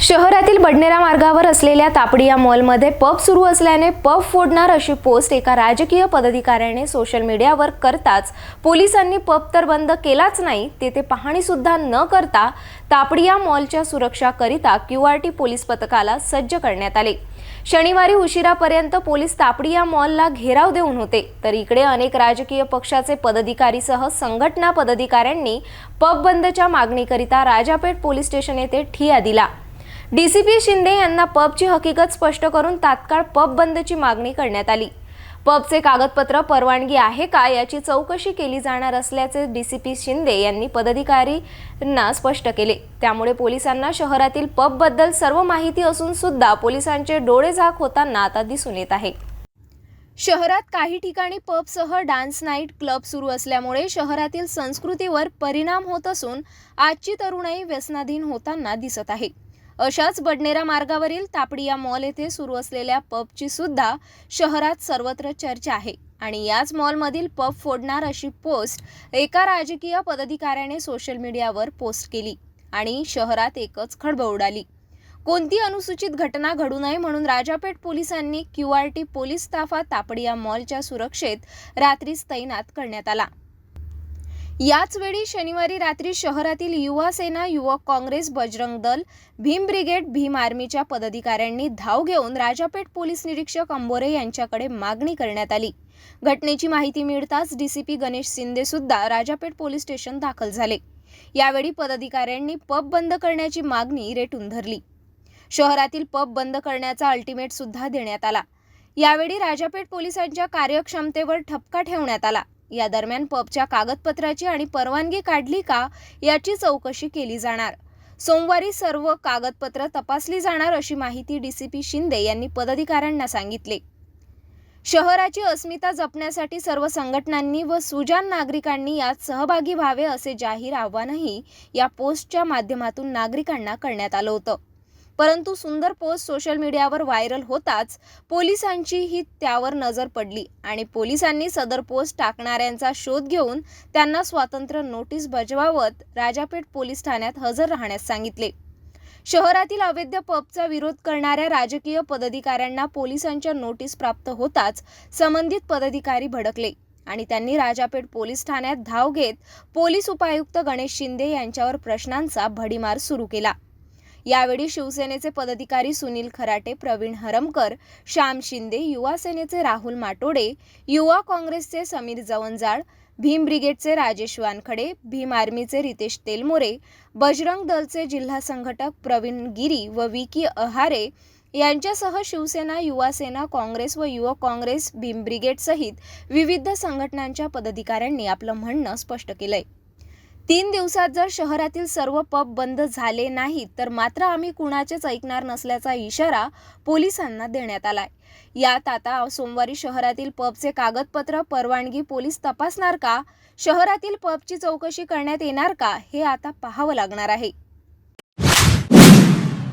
शहरातील बडनेरा मार्गावर असलेल्या तापडी या मॉलमध्ये पब सुरू असल्याने पब फोडणार अशी पोस्ट एका राजकीय पदाधिकाऱ्याने सोशल मीडियावर करताच पोलिसांनी पब तर बंद केलाच नाही तेथे पाहणीसुद्धा न करता तापडी या मॉलच्या सुरक्षाकरिता क्यू आर टी पोलीस पथकाला सज्ज करण्यात आले. शनिवारी उशिरापर्यंत पोलीस तापडी या मॉलला घेराव देऊन होते तर इकडे अनेक राजकीय पक्षाचे पदाधिकारीसह संघटना पदाधिकाऱ्यांनी पब बंदच्या मागणीकरिता राजापेठ पोलीस स्टेशन येथे ठिया दिला. डीसीपी शिंदे यांना पबची हकीकत स्पष्ट करून तात्काळ पब बंदची मागणी करण्यात आली. पबचे कागदपत्र परवानगी आहे का याची चौकशी केली जाणार असल्याचे डीसीपी शिंदे यांनी पदाधिकारींना स्पष्ट केले. त्यामुळे पोलिसांना शहरातील पबबद्दल सर्व माहिती असून सुद्धा पोलिसांचे डोळे झाक होताना आता दिसून येत आहे. शहरात काही ठिकाणी पबसह डान्स नाईट क्लब सुरू असल्यामुळे शहरातील संस्कृतीवर परिणाम होत असून आजची तरुणाई व्यसनाधीन होताना दिसत आहे. अशाच बडनेरा मार्गावरील तापडिया मॉल येथे सुरू असलेल्या पबची सुद्धा शहरात सर्वत्र चर्चा आहे. आणि याच मॉलमधील पब फोडणार अशी पोस्ट एका राजकीय पदाधिकाऱ्याने सोशल मीडियावर पोस्ट केली आणि शहरात एकच खळबळ उडाली. कोणती अनुसूचित घटना घडू नये म्हणून राजापेठ पोलिसांनी क्यू आर टी पोलीस ताफा तापडिया मॉलच्या सुरक्षेत रात्रीच तैनात करण्यात आला. याचवेळी शनिवारी रात्री शहरातील युवा सेना युवक काँग्रेस बजरंग दल भीम ब्रिगेड भीम आर्मीच्या पदाधिकाऱ्यांनी धाव घेऊन राजापेठ पोलीस निरीक्षक अंबोरे यांच्याकडे मागणी करण्यात आली. घटनेची माहिती मिळताच डीसीपी गणेश शिंदे सुद्धा राजापेठ पोलीस स्टेशन दाखल झाले. यावेळी पदाधिकाऱ्यांनी पब बंद करण्याची मागणी रेटून धरली. शहरातील पब बंद करण्याचा अल्टिमेट सुद्धा देण्यात आला. यावेळी राजापेठ पोलिसांच्या कार्यक्षमतेवर ठपका ठेवण्यात आला. या दरम्यान पबच्या कागदपत्राची आणि परवानगी काढली का याची चौकशी केली जाणार. सोमवारी सर्व कागदपत्र तपासली जाणार अशी माहिती डीसीपी शिंदे यांनी पदाधिकाऱ्यांना सांगितले. शहराची अस्मिता जपण्यासाठी सर्व संघटनांनी व सुजान नागरिकांनी यात सहभागी व्हावे असे जाहीर आव्हानही या पोस्टच्या माध्यमातून नागरिकांना करण्यात आलं होतं. परंतु सुंदर पोस्ट सोशल मीडियावर व्हायरल होताच पोलिसांचीही त्यावर नजर पडली आणि पोलिसांनी सदर पोस्ट टाकणाऱ्यांचा शोध घेऊन त्यांना स्वातंत्र्य नोटीस बजावत राजापेठ पोलीस ठाण्यात हजर राहण्यास सांगितले. शहरातील अवैध पबचा विरोध करणाऱ्या राजकीय पदाधिकाऱ्यांना पोलिसांच्या नोटीस प्राप्त होताच संबंधित पदाधिकारी भडकले आणि त्यांनी राजापेठ पोलीस ठाण्यात धाव घेत पोलीस उपायुक्त गणेश शिंदे यांच्यावर प्रश्नांचा भडीमार सुरू केला. यावेळी शिवसेनेचे पदाधिकारी सुनील खराटे प्रवीण हरमकर श्याम शिंदे युवा सेनेचे राहुल माटोडे युवा काँग्रेसचे समीर जवंजाळ भीम ब्रिगेडचे राजेश वानखडे भीम आर्मीचे रितेश तेलमोरे बजरंग दलचे जिल्हा संघटक प्रवीण गिरी व विकी अहारे यांच्यासह शिवसेना युवा सेना काँग्रेस व युवक काँग्रेस भीम ब्रिगेड सहित विविध संघटनांच्या पदाधिकाऱ्यांनी आपलं म्हणणं स्पष्ट केलंय. तीन दिवसात जर शहरातील सर्व पब बंद झाले नाहीत तर मात्र आम्ही कुणाचेच ऐकणार नसल्याचा इशारा पोलिसांना देण्यात आलाय. यात आता सोमवारी शहरातील पबचे कागदपत्र परवानगी पोलीस तपासणार का? शहरातील पबची चौकशी करण्यात येणार का? हे आता पाहावं लागणार आहे.